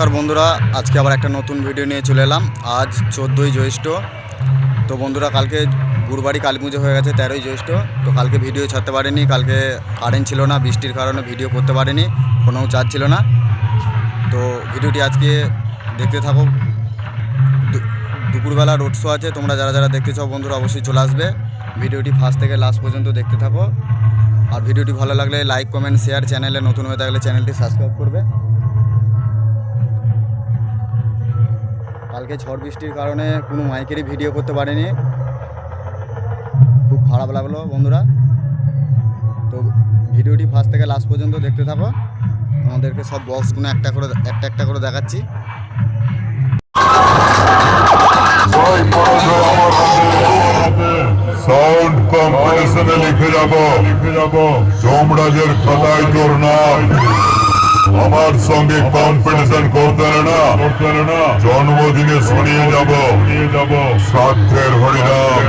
নমস্কার বন্ধুরা, আজকে আবার একটা নতুন ভিডিও নিয়ে চলে এলাম। আজ চোদ্দোই জ্যৈষ্ঠ। তো বন্ধুরা, কালকে গুরবাড়ি কালী পুজো হয়ে গেছে, তেরোই জ্যৈষ্ঠ। তো কালকে ভিডিও ছাড়তে পারিনি, কালকে কারেন্ট ছিল না, বৃষ্টির কারণে ভিডিও করতে পারিনি ফোনেও চার্জ ছিল না। তো ভিডিওটি আজকে দেখতে থাকো। দুপুরবেলা রোড শো আছে, তোমরা যারা যারা দেখতে চাও বন্ধুরা অবশ্যই চলে আসবে। ভিডিওটি ফার্স্ট থেকে লাস্ট পর্যন্ত দেখতে থাকো। আর ভিডিওটি ভালো লাগলে লাইক কমেন্ট শেয়ার চ্যানেলে নতুন হয়ে থাকলে চ্যানেলটি সাবস্ক্রাইব করবে। কালকে ঝড় বৃষ্টির কারণে কোনো মাইকেরই ভিডিও করতে পারিনি। খুব খারাপ লাগল বন্ধুরা। তো ভিডিওটি ফার্স্ট থেকে লাস্ট পর্যন্ত দেখতে থাকো। আমাদেরকে সব বক্সগুলো একটা করে, একটা একটা করে দেখাচ্ছি। লিখে যাব লিখে যাব খাতায় তোর নাম আমার সঙ্গে কম্পিটিশন করতে না করতে না জন্মদিনে শুনিয়ে যাব। যাব। শ্রাদ্ধের হরিনাম।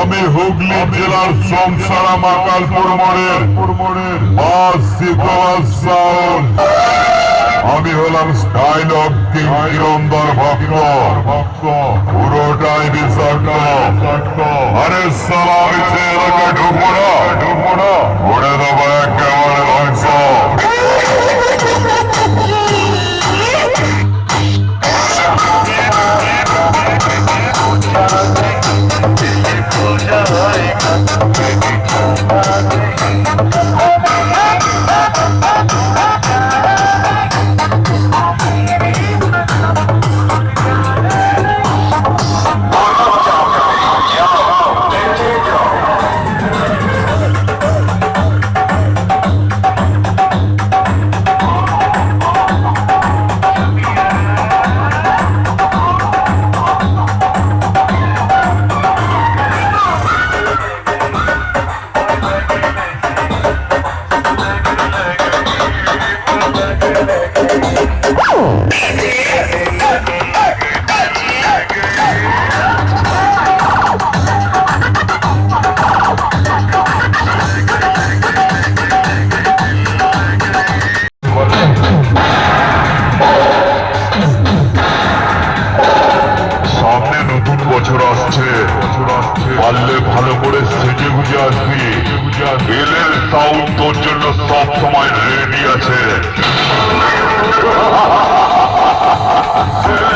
আমি হুগলি জেলার সমসারা মাকালপুর মোড়ের আমি হলাম স্টাইল অফ কিরন্দর ভক্ত পুরোটাই বিষাক্ত আরে সালা না ঢুকবো না ঘুরে দেবো একেবারে রেডি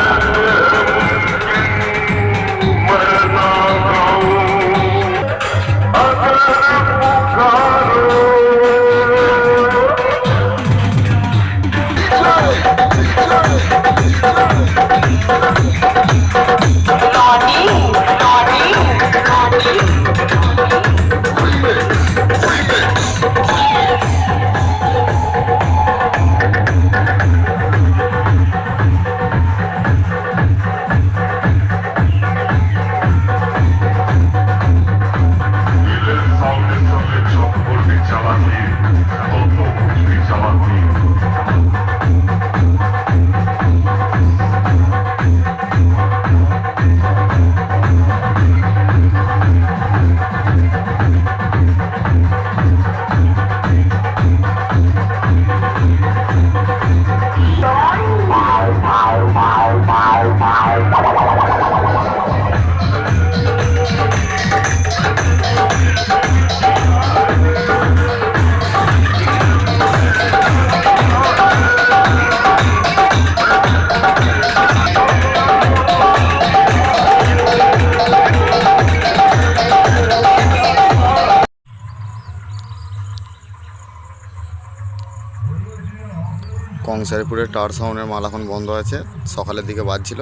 কংসারিপুরের টাওয়ার সাউন্ডের মাল এখন বন্ধ আছে। সকালের দিকে বাজছিল।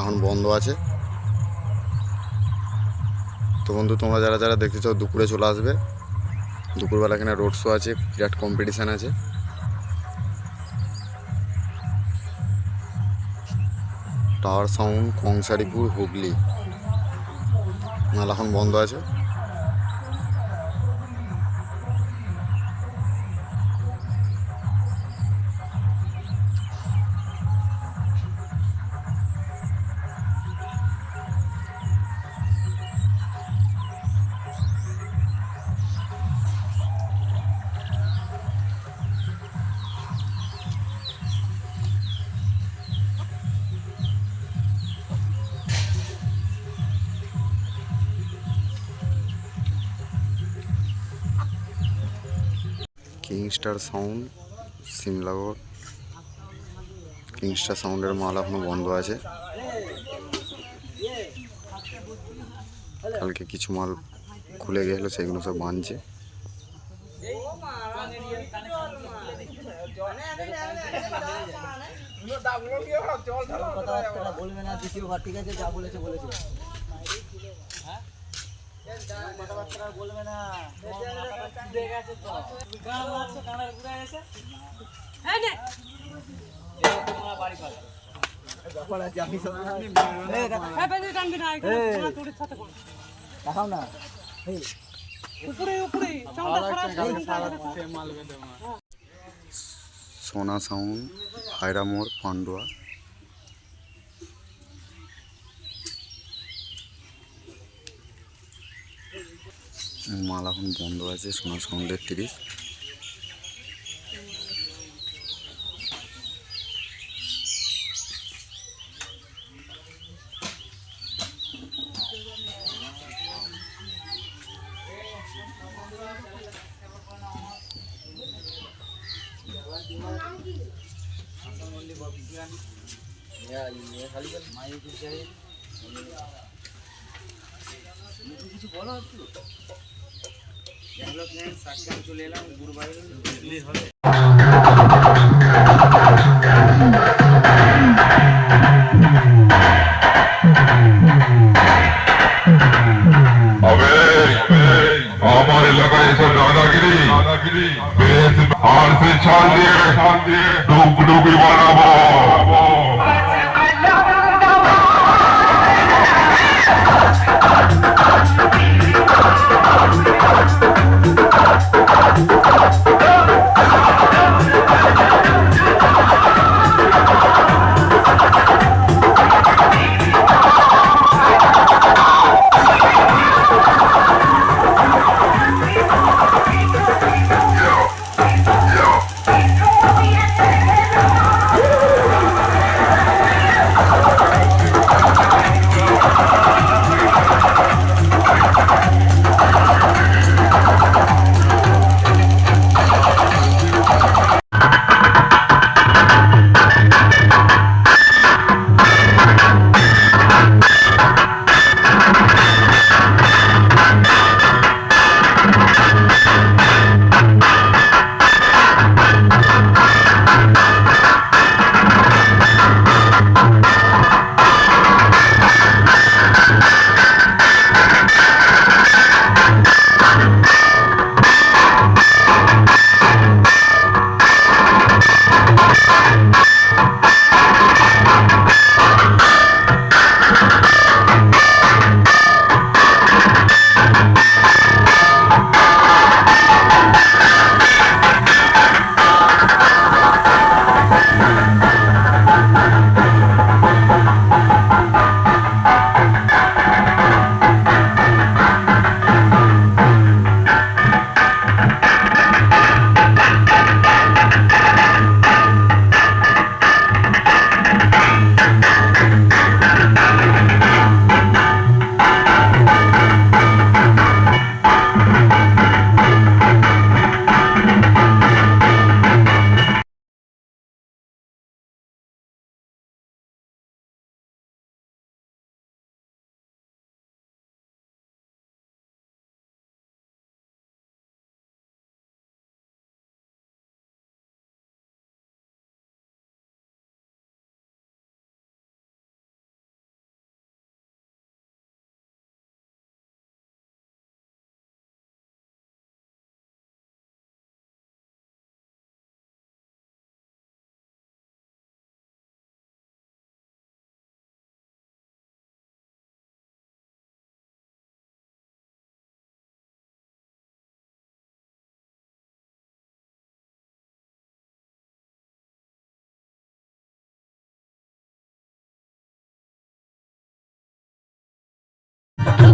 এখন বন্ধ আছে। তো বন্ধু, তোমরা যারা যারা দেখতে চাও, দুপুরে চলে আসবে। দুপুরবেলা এখানে রোড শো আছে, বিরাট কম্পিটিশান আছে। টাওয়ার সাউন্ড কংসারিপুর হুগলি মাল এখন বন্ধ আছে। কিংস্টার সাউন্ড সিমলাগড় কিংস্টার সাউন্ডের মাল এখনও বন্ধ আছে। কালকে কিছু মাল খুলে গেলো, সেগুলো সব বানছে। ঠিক আছে? যা বলেছে বলেছে। বলবে না দেখাও না সোনা সাউন্ড হায়রামোর পান্ডুয়া। মাল এখন বন্ধ আছে সোনা সাউন্ডের তিরিশ। আবে আমার এলাকায় এসব দাদাগিরি বেশ আর সে ছাল দিয়ে ডুব ডুবি বানাবো।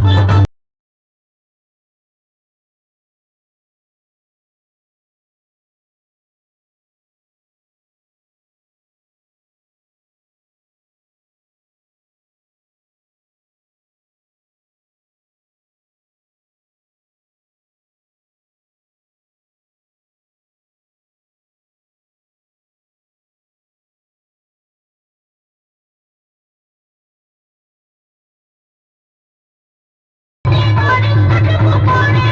you పోనీ పోనీ పోనీ